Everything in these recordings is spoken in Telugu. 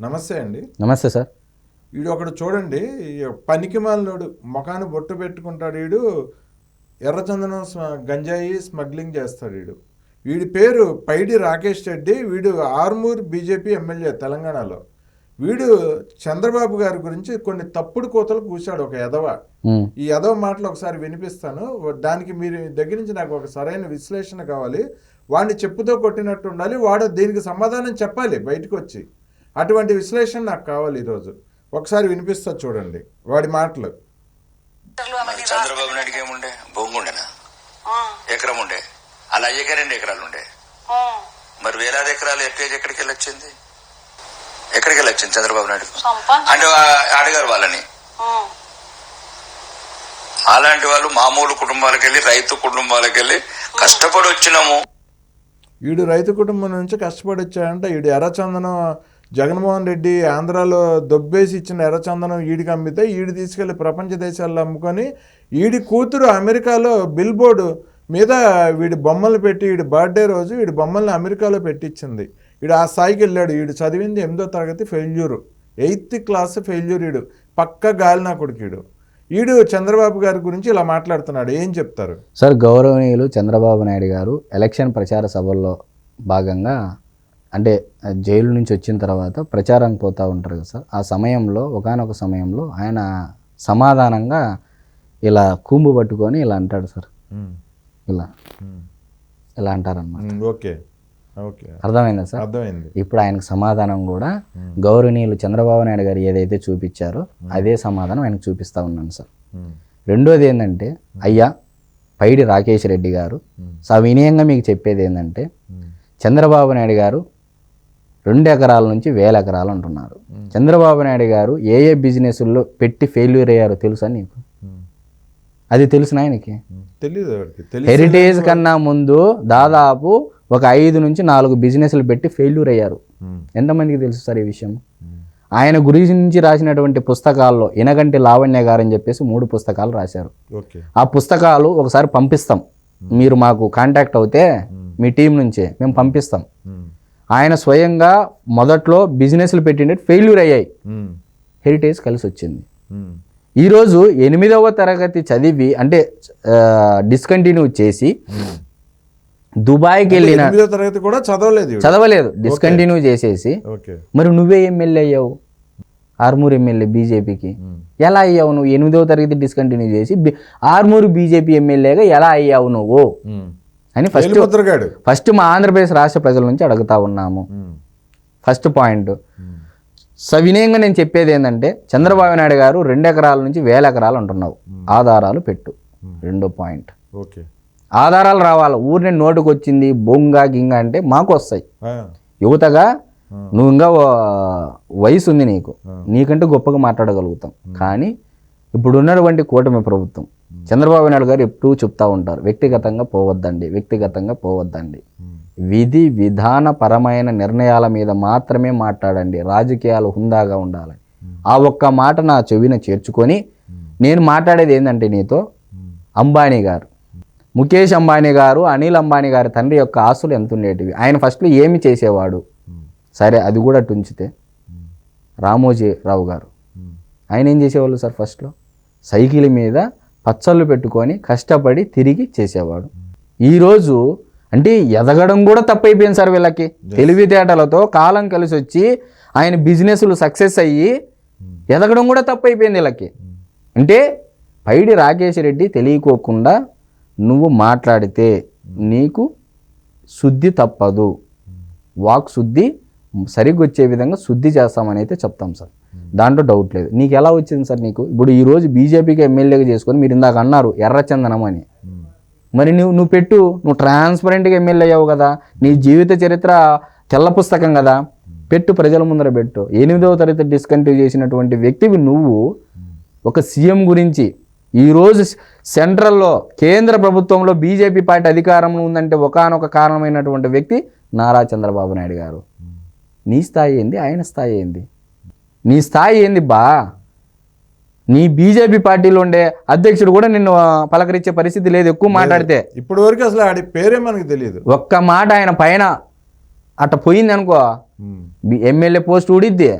నమస్తే అండి. నమస్తే సార్. వీడు ఒకడు చూడండి పనికి మాలినోడు ముఖాన్ని బొట్టు పెట్టుకుంటాడు వీడు ఎర్రచందనం గంజాయి స్మగ్లింగ్ చేస్తాడు వీడు వీడి పేరు పైడి రాకేష్ రెడ్డి వీడు ఆర్మూర్ బీజేపీ ఎమ్మెల్యే తెలంగాణలో. వీడు చంద్రబాబు గారి గురించి కొన్ని తప్పుడు కోతలు కూశాడు ఒక ఎదవ ఈ ఎదవ మాటలు ఒకసారి వినిపిస్తాను. దానికి మీరు దగ్గర నుంచి నాకు ఒక సరైన విశ్లేషణ కావాలి. వాడిని చెప్పుతో కొట్టినట్టు ఉండాలి వాడు దీనికి సమాధానం చెప్పాలి బయటకు వచ్చి అటువంటి విశ్లేషణ నాకు కావాలి ఈరోజు. ఒకసారి వినిపిస్తా చూడండి వాడి మాటలు. చంద్రబాబు నాయుడుకి ఏముండే? బొంగుండెనా? ఎకరం ఉండే అలా అయ్యకే రెండు ఎకరాలు ఉండే మరి వేలాది ఎకరాలు ఎఫ్ఐజ్ ఎక్కడికి వెళ్ళొచ్చింది? ఎక్కడికి వెళ్ళొచ్చింది చంద్రబాబు నాయుడు? అంటే ఆ- అడిగారు వాళ్ళని. అలాంటి వాళ్ళు మామూలు కుటుంబాలకు వెళ్ళి రైతు కుటుంబాలకు వెళ్ళి కష్టపడి వచ్చినాము వీడు రైతు కుటుంబం నుంచి కష్టపడి వచ్చాడంటే వీడు ఎర్రచందనం జగన్మోహన్ రెడ్డి ఆంధ్రాలో దొబ్బేసి ఇచ్చిన ఎర్రచందనం వీడికి అమ్మితే ఈడు తీసుకెళ్ళి ప్రపంచ దేశాల్లో అమ్ముకొని వీడి కూతురు అమెరికాలో బిల్ బోర్డు మీద వీడి బొమ్మలు పెట్టి వీడి బర్త్డే రోజు వీడి బొమ్మల్ని అమెరికాలో పెట్టించింది వీడు ఆ స్థాయికి వెళ్ళాడు. వీడు చదివింది ఎనిమిదో తరగతి ఫెయిల్యూరు. ఎయిత్ క్లాస్ ఫెయిల్యూర్ వీడు పక్క గాలినా కొడుకుడు. వీడు చంద్రబాబు గారి గురించి ఇలా మాట్లాడుతున్నాడు. ఏం చెప్తారు? సార్ గౌరవనీయులు చంద్రబాబు నాయుడు గారు ఎలక్షన్ ప్రచార సభల్లో భాగంగా అంటే జైలు నుంచి వచ్చిన తర్వాత ప్రచారానికి పోతూ ఉంటారు కదా సార్. ఆ సమయంలో ఒకానొక సమయంలో ఆయన సమాధానంగా ఇలా కూంబు పట్టుకొని ఇలా అంటాడు సార్. ఇలా. ఇలా అంటారన్నమాట. ఓకే. ఓకే. అర్థమైందా సార్? అర్థమైంది. ఇప్పుడు ఆయనకు సమాధానం కూడా గౌరవనీయులు చంద్రబాబు నాయుడు గారు ఏదైతే చూపించారో అదే సమాధానం ఆయనకు చూపిస్తా ఉన్నాను సార్. రెండోది ఏంటంటే అయ్యా పైడి రాకేష్ రెడ్డి గారు సవినయంగా మీకు చెప్పేది ఏంటంటే చంద్రబాబు నాయుడు గారు రెండు ఎకరాల నుంచి వేల ఎకరాలు అంటున్నారు చంద్రబాబు నాయుడు గారు ఏ ఏ బిజినెస్ల్లో పెట్టి ఫెయిల్యూర్ అయ్యారో తెలుసా నీకు? అది తెలుసునా ఆయనకి? తెలిసి హెరిటేజ్ కన్నా ముందు దాదాపు ఒక ఐదు నుంచి నాలుగు బిజినెస్లు పెట్టి ఫెయిల్యూర్ అయ్యారు. ఎంతమందికి తెలుసు సార్ ఈ విషయం? ఆయన గురించి రాసినటువంటి పుస్తకాల్లో ఇనగంటి లావణ్య గారు అని చెప్పేసి మూడు పుస్తకాలు రాశారు. ఆ పుస్తకాలు ఒకసారి పంపిస్తాం. మీరు మాకు కాంటాక్ట్ అవుతే మీ టీం నుంచే మేము పంపిస్తాం. ఆయన స్వయంగా మొదట్లో బిజినెస్లు పెట్టిండే ఫెయిల్యూర్ అయ్యాయి. హెరిటేజ్ కలిసి వచ్చింది. ఈరోజు ఎనిమిదవ తరగతి చదివి అంటే డిస్కంటిన్యూ చేసి దుబాయ్కి వెళ్ళిన తరగతి కూడా చదవలేదు. చదవలేదు డిస్కంటిన్యూ చేసేసి. మరి నువ్వే ఎమ్మెల్యే అయ్యావు? ఆర్మూర్ ఎమ్మెల్యే బీజేపీకి. ఎలా అయ్యావు నువ్వు? ఎనిమిదవ తరగతి డిస్కంటిన్యూ చేసి ఆర్మూరు బీజేపీ ఎమ్మెల్యేగా ఎలా అయ్యావు నువ్వు. అని ఫస్ట్ ఫస్ట్ మా ఆంధ్రప్రదేశ్ రాష్ట్ర ప్రజల నుంచి అడుగుతా ఉన్నాము. ఫస్ట్ పాయింట్ సవినయంగా నేను చెప్పేది ఏంటంటే చంద్రబాబు నాయుడు గారు రెండు ఎకరాల నుంచి వేల ఎకరాలు అంటున్నావు. ఆధారాలు పెట్టు. రెండో పాయింట్ ఓకే. ఆధారాలు రావాలి. ఊరిని నోటుకు వచ్చింది బొంగ గింగ అంటే మాకు వస్తాయి. యువతగా నువ్వు ఇంకా వయసు ఉంది నీకు. నీకంటే గొప్పగా మాట్లాడగలుగుతాం. కానీ ఇప్పుడు ఉన్నటువంటి కూటమి ప్రభుత్వం చంద్రబాబు నాయుడు గారు ఎప్పుడూ చెప్తా ఉంటారు వ్యక్తిగతంగా పోవద్దండి వ్యక్తిగతంగా పోవద్దండి. విధి విధానపరమైన నిర్ణయాల మీద మాత్రమే మాట్లాడండి రాజకీయాలు హుందాగా ఉండాలి ఆ ఒక్క మాట నా చెవిన చేర్చుకొని నేను మాట్లాడేది ఏంటంటే నీతో అంబానీ గారు. ముఖేష్ అంబానీ గారు అనిల్ అంబానీ గారి తండ్రి యొక్క ఆస్తులు ఎంత ఉండేటివి? ఆయన ఫస్ట్లో ఏమి చేసేవాడు? సరే అది కూడా టుంచితే రామోజీ రావు గారు. ఆయన ఏం చేసేవాళ్ళు సార్ ఫస్ట్లో సైకిల్ మీద పచ్చళ్ళు పెట్టుకొని కష్టపడి తిరిగి చేసేవాడు. ఈరోజు అంటే ఎదగడం కూడా తప్పైపోయింది సార్ వీళ్ళకి. తెలివితేటలతో కాలం కలిసి వచ్చి ఆయన బిజినెస్లు సక్సెస్ అయ్యి ఎదగడం కూడా తప్పైపోయింది వీళ్ళకి. అంటే పైడి రాకేష్ రెడ్డి తెలియకోకుండా నువ్వు మాట్లాడితే నీకు శుద్ధి తప్పదు. వాక్ శుద్ధి సరిగ్గా వచ్చే విధంగా శుద్ధి చేస్తామని అయితే చెప్తాం సార్. దాంట్లో డౌట్ లేదు. నీకు ఎలా వచ్చింది సార్ నీకు? ఇప్పుడు ఈ రోజు బీజేపీకి ఎమ్మెల్యేగా చేసుకొని మీరు ఇందాక అన్నారు ఎర్రచందనం అని. మరి నువ్వు నువ్వు పెట్టు నువ్వు ట్రాన్స్పరెంట్గా ఎమ్మెల్యే అయ్యావు కదా నీ జీవిత చరిత్ర తెల్ల పుస్తకం కదా పెట్టు ప్రజల ముందర పెట్టు. ఎనిమిదవ తరగతి డిస్కంటిన్యూ చేసినటువంటి వ్యక్తివి నువ్వు ఒక సీఎం గురించి. ఈరోజు సెంట్రల్లో కేంద్ర ప్రభుత్వంలో బీజేపీ పార్టీ అధికారంలో ఉందంటే ఒకానొక కారణమైనటువంటి వ్యక్తి నారా చంద్రబాబు నాయుడు గారు. నీ స్థాయి ఏంది? ఆయన స్థాయి ఏంది? నీ స్థాయి ఏంది బా? నీ బీజేపీ పార్టీలో ఉండే అధ్యక్షుడు కూడా నిన్ను పలకరించే పరిస్థితి లేదు. ఎక్కువ మాట్లాడితే. ఇప్పటి వరకు అసలు ఆడి పేరే మనకు తెలియదు. ఒక్క మాట ఆయన పైన అట్ట పోయింది అనుకో ఎమ్మెల్యే పోస్ట్ ఊడిద్ది.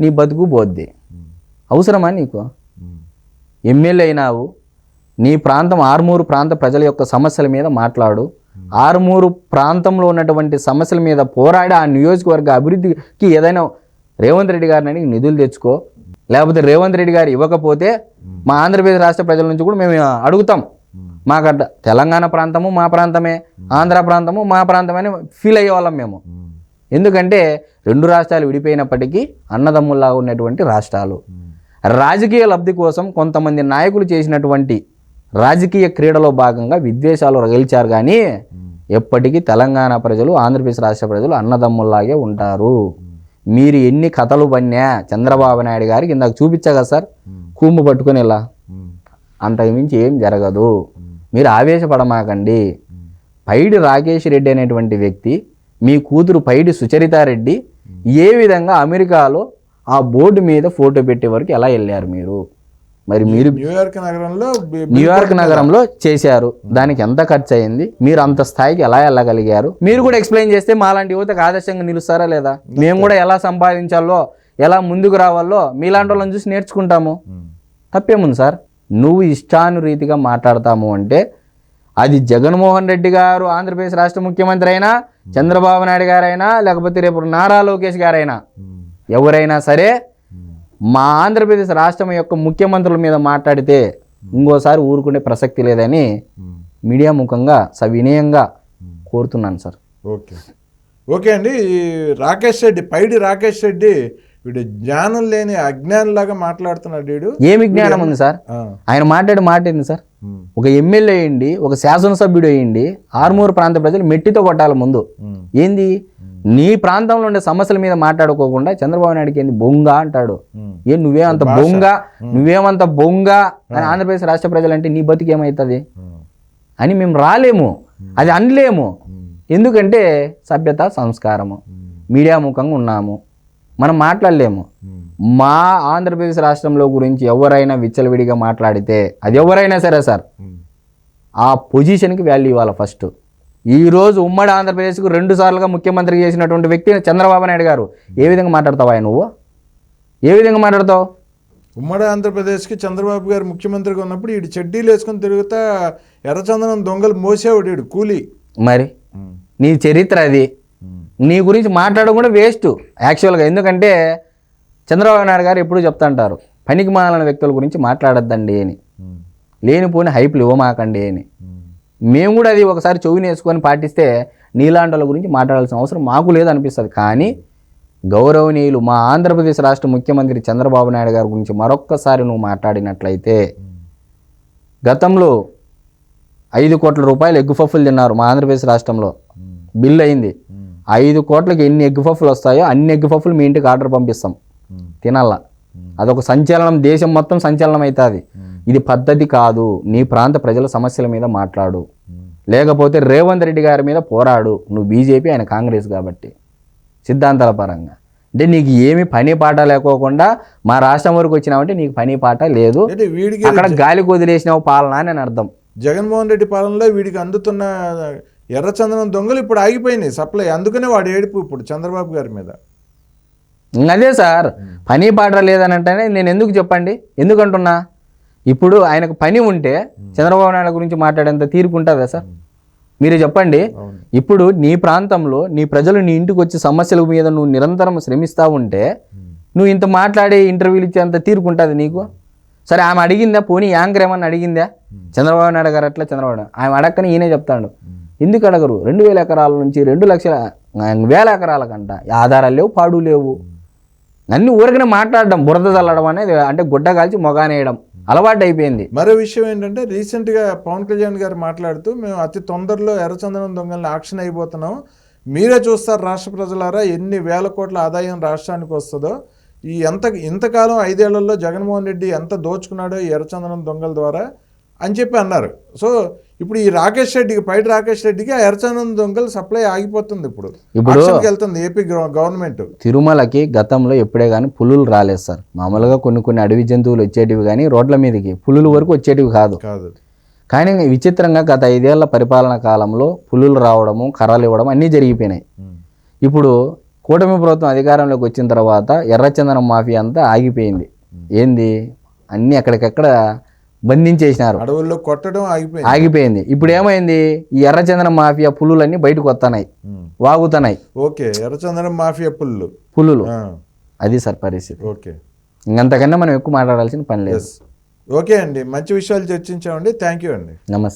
నీ బతుకు పోద్ది. అవసరమా నీకు? ఎమ్మెల్యే అయినావు. నీ ప్రాంతం ఆరుమూరు ప్రాంత ప్రజల యొక్క సమస్యల మీద మాట్లాడు. ఆరుమూరు ప్రాంతంలో ఉన్నటువంటి సమస్యల మీద పోరాడి ఆ నియోజకవర్గ అభివృద్ధికి ఏదైనా రేవంత్ రెడ్డి గారిని అడిగి నిధులు తెచ్చుకో. లేకపోతే రేవంత్ రెడ్డి గారు ఇవ్వకపోతే మా ఆంధ్రప్రదేశ్ రాష్ట్ర ప్రజల నుంచి కూడా మేము అడుగుతాం. మాకట్ట తెలంగాణ ప్రాంతము మా ప్రాంతమే ఆంధ్ర ప్రాంతము మా ప్రాంతమే ఫీల్ అయ్యేవాళ్ళం మేము. ఎందుకంటే రెండు రాష్ట్రాలు విడిపోయినప్పటికీ అన్నదమ్ముల్లా ఉన్నటువంటి రాష్ట్రాలు. రాజకీయ లబ్ధి కోసం కొంతమంది నాయకులు చేసినటువంటి రాజకీయ క్రీడలో భాగంగా విద్వేషాలు రగిల్చారు కానీ ఎప్పటికీ తెలంగాణ ప్రజలు ఆంధ్రప్రదేశ్ రాష్ట్ర ప్రజలు అన్నదమ్ముల్లాగే ఉంటారు. మీరు ఎన్ని కథలు పన్నా చంద్రబాబు నాయుడు గారికి ఇందాక చూపించగా సార్ కూంబు పట్టుకొని ఇలా. అంతకుమించి ఏం జరగదు. మీరు ఆవేశపడమాకండి. పైడి రాకేష్ రెడ్డి అనేటువంటి వ్యక్తి మీ కూతురు పైడి సుచరితారెడ్డి ఏ విధంగా అమెరికాలో ఆ బోర్డు మీద ఫోటో పెట్టే వరకు ఎలా వెళ్ళారు మీరు? మరి మీరు న్యూయార్క్ నగరంలో న్యూయార్క్ నగరంలో చేశారు. దానికి ఎంత ఖర్చు అయింది మీరు అంత స్థాయికి ఎలా వెళ్ళగలిగారు? మీరు కూడా ఎక్స్ప్లెయిన్ చేస్తే మాలాంటి యువతకు ఆదర్శంగా నిలుస్తారా లేదా? మేము కూడా ఎలా సంపాదించాలో ఎలా ముందుకు రావాలో మీలాంటి వాళ్ళని చూసి నేర్చుకుంటాము. తప్పేముంది సార్? నువ్వు ఇష్టానురీతిగా మాట్లాడతాము అంటే అది జగన్మోహన్ రెడ్డి గారు ఆంధ్రప్రదేశ్ రాష్ట్ర ముఖ్యమంత్రి అయినా చంద్రబాబు నాయుడు గారైనా లేకపోతే రేపు నారా లోకేష్ గారైనా ఎవరైనా సరే మా ఆంధ్రప్రదేశ్ రాష్ట్రం యొక్క ముఖ్యమంత్రుల మీద మాట్లాడితే ఇంకోసారి ఊరుకునే ప్రసక్తి లేదని. మీడియా ముఖంగా సవినయంగా కోరుతున్నాను సార్. ఓకే. ఓకే అండి ఈ రాకేష్ రెడ్డి పైడి రాకేష్ రెడ్డి వీడు జ్ఞానం లేని అజ్ఞానంలాగా మాట్లాడుతున్నాడు వీడు. ఏమి జ్ఞానం ఉంది సార్? ఆయన మాట్లాడే మాట ఏంది సార్? ఒక ఎమ్మెల్యే అయ్యండి ఒక శాసనసభ్యుడు అయ్యండి ఆర్మూరు ప్రాంత ప్రజలు మెట్టితో కొట్టాలి ముందు. ఏంది? నీ ప్రాంతంలో ఉండే సమస్యల మీద మాట్లాడుకోకుండా చంద్రబాబు నాయుడుకి ఏంది? బొంగ అంటాడు. ఏ నువ్వేమంత బొంగ నువ్వేమంత బొంగ అని ఆంధ్రప్రదేశ్ రాష్ట్ర ప్రజలంటే నీ బతికి ఏమవుతుంది ఉమ్, అని మేము రాలేము. అది అనలేము. ఎందుకంటే సభ్యత సంస్కారము. మీడియా ముఖంగా ఉన్నాము. మనం మాట్లాడలేము. మా ఆంధ్రప్రదేశ్ రాష్ట్రంలో గురించి ఎవరైనా విచ్చలవిడిగా మాట్లాడితే అది ఎవరైనా సరే సార్. ఆ పొజిషన్కి వాల్యూ ఇవ్వాలి ఫస్ట్. ఈ రోజు ఉమ్మడి ఆంధ్రప్రదేశ్కు రెండు సార్లుగా ముఖ్యమంత్రి చేసినటువంటి వ్యక్తి చంద్రబాబు నాయుడు గారు. ఏ విధంగా మాట్లాడతావా నువ్వు? ఏ విధంగా మాట్లాడతావు? ఉమ్మడి ఆంధ్రప్రదేశ్కి చంద్రబాబు గారు ముఖ్యమంత్రిగా ఉన్నప్పుడు వీడు చెడ్డీలు వేసుకొని తిరుగుతా ఎర్రచందనం దొంగలు మోసేవాడు వీడు కూలి. మరి? నీ చరిత్ర అది. నీ గురించి మాట్లాడడం కూడా వేస్ట్. యాక్చువల్గా ఎందుకంటే చంద్రబాబు నాయుడు గారు ఎప్పుడు చెప్తుంటారు పనికి మాలిన వ్యక్తుల గురించి మాట్లాడొద్దండి అని. లేనిపోని హైప్లు ఇవ్వమాకండి అని. మేము. కూడా అది ఒకసారి చెవిని వేసుకొని పాటిస్తే నీలాంటి వాళ్ళ గురించి మాట్లాడాల్సిన అవసరం మాకు లేదనిపిస్తుంది. కానీ గౌరవనీయులు మా ఆంధ్రప్రదేశ్ రాష్ట్ర ముఖ్యమంత్రి చంద్రబాబు నాయుడు గారి గురించి మరొక్కసారి నువ్వు మాట్లాడినట్లయితే గతంలో ఐదు కోట్ల రూపాయలు ఎగ్గు పఫ్ఫులు తిన్నారు మా ఆంధ్రప్రదేశ్ రాష్ట్రంలో. బిల్ అయింది. ఐదు కోట్లకి ఎన్ని ఎగ్గు పఫ్ఫులు వస్తాయో అన్ని ఎగ్గు పఫ్ఫులు మీ ఇంటికి ఆర్డర్ పంపిస్తాం. తినాల. అదొక సంచలనం దేశం మొత్తం సంచలనం అవుతుంది ఇది పద్ధతి కాదు. నీ ప్రాంత ప్రజల సమస్యల మీద మాట్లాడు. లేకపోతే రేవంత్ రెడ్డి గారి మీద పోరాడు. నువ్వు బీజేపీ ఆయన కాంగ్రెస్ కాబట్టి. సిద్ధాంతాల పరంగా. అంటే నీకు ఏమి పని పాట లేకోకుండా మా రాష్ట్రం వరకు వచ్చినావంటే నీకు పని పాట లేదు. అంటే వీడికి అక్కడ గాలి వదిలేసినావు పాలన అని అర్థం. జగన్మోహన్ రెడ్డి పాలనలో వీడికి అందుతున్న ఎర్రచందనం దొంగలు ఇప్పుడు ఆగిపోయినాయి సప్లై. అందుకనే వాడు ఏడుపు ఇప్పుడు చంద్రబాబు గారి మీద. అదే సార్. పని పాట లేదని అంటేనే నేను ఎందుకు చెప్పండి? ఎందుకంటున్నా? ఇప్పుడు ఆయనకు పని ఉంటే చంద్రబాబు నాయుడు గురించి మాట్లాడేంత తీరుకు ఉంటుందా సార్? మీరే చెప్పండి. ఇప్పుడు నీ ప్రాంతంలో నీ ప్రజలు నీ ఇంటికి వచ్చి సమస్యల మీద నువ్వు నిరంతరం శ్రమిస్తూ ఉంటే నువ్వు ఇంత మాట్లాడి ఇంటర్వ్యూలు ఇచ్చేంత తీరుకుంటుంది నీకు? సరే ఆమె అడిగిందా? పోనీ యాంకర్ ఏమన్నా అడిగిందా? చంద్రబాబు నాయుడు గారు అట్లా చంద్రబాబు నాయుడు. ఆమె అడగని ఈయనే చెప్తాడు. ఎందుకు అడగరు? రెండు వేల ఎకరాల నుంచి రెండు లక్షల వేల ఎకరాల కంట. ఆధారాలు లేవు పాడు లేవు. అన్ని ఊరికనే మాట్లాడడం బురద చల్లడం అనేది అంటే గుడ్డ కాల్చి మొగానేయడం అలవాటు అయిపోయింది మరో విషయం ఏంటంటే రీసెంట్గా పవన్ కళ్యాణ్ గారు మాట్లాడుతూ మేము అతి తొందరలో ఎర్రచందనం దొంగల్ని ఆక్షన్ అయిపోతున్నాం. మీరే చూస్తారు రాష్ట్ర ప్రజలారా ఎన్ని వేల కోట్ల ఆదాయం రాష్ట్రానికి వస్తుందో. ఈ ఎంత ఇంతకాలం ఐదేళ్ళలో జగన్మోహన్ రెడ్డి ఎంత దోచుకున్నాడో ఈ ఎర్రచందనం దొంగల ద్వారా. అని చెప్పి అన్నారు. సో ఇప్పుడు ఈ రాకేష్ రెడ్డికి పైట రాకేష్ రెడ్డికి ఆ ఎర్రచందనం దొంగలు సప్లై ఆగిపోతుంది ఇప్పుడు. ఇప్పుడు- వెళ్తుంది ఏపీ గవర్నమెంట్. తిరుమలకి గతంలో ఎప్పుడే కానీ పులులు రాలేదు సార్. మామూలుగా కొన్ని కొన్ని అడవి జంతువులు వచ్చేటివి కానీ రోడ్ల మీదకి పులుల వరకు వచ్చేటివి కాదు. కాదు. కానీ విచిత్రంగా గత ఐదేళ్ళ పరిపాలన కాలంలో పులులు రావడము కర్రలు ఇవ్వడం అన్నీ జరిగిపోయినాయి. ఇప్పుడు కూటమి ప్రభుత్వం అధికారంలోకి వచ్చిన తర్వాత ఎర్రచందనం మాఫియా అంతా ఆగిపోయింది. ఏంది? అన్నీ అక్కడికక్కడ బంధించేసినారు. అడవుల్లో కొట్టడం ఆగిపోయింది. ఆగిపోయింది. ఇప్పుడు ఏమైంది? ఈ ఎర్రచందనం మాఫియా పులులన్నీ బయటకు వస్తున్నాయి. వాగుతున్నాయి. ఓకే ఎర్రచందనం మాఫియా పుల్లు. పులులు. అది సార్ పరిస్థితి. ఓకే. ఇంకంతకన్నా మనం ఎక్కువ మాట్లాడాల్సిన పని లేదు. ఓకే అండి. మంచి విషయాలు చర్చించామండి. థ్యాంక్ యూ అండి. నమస్తే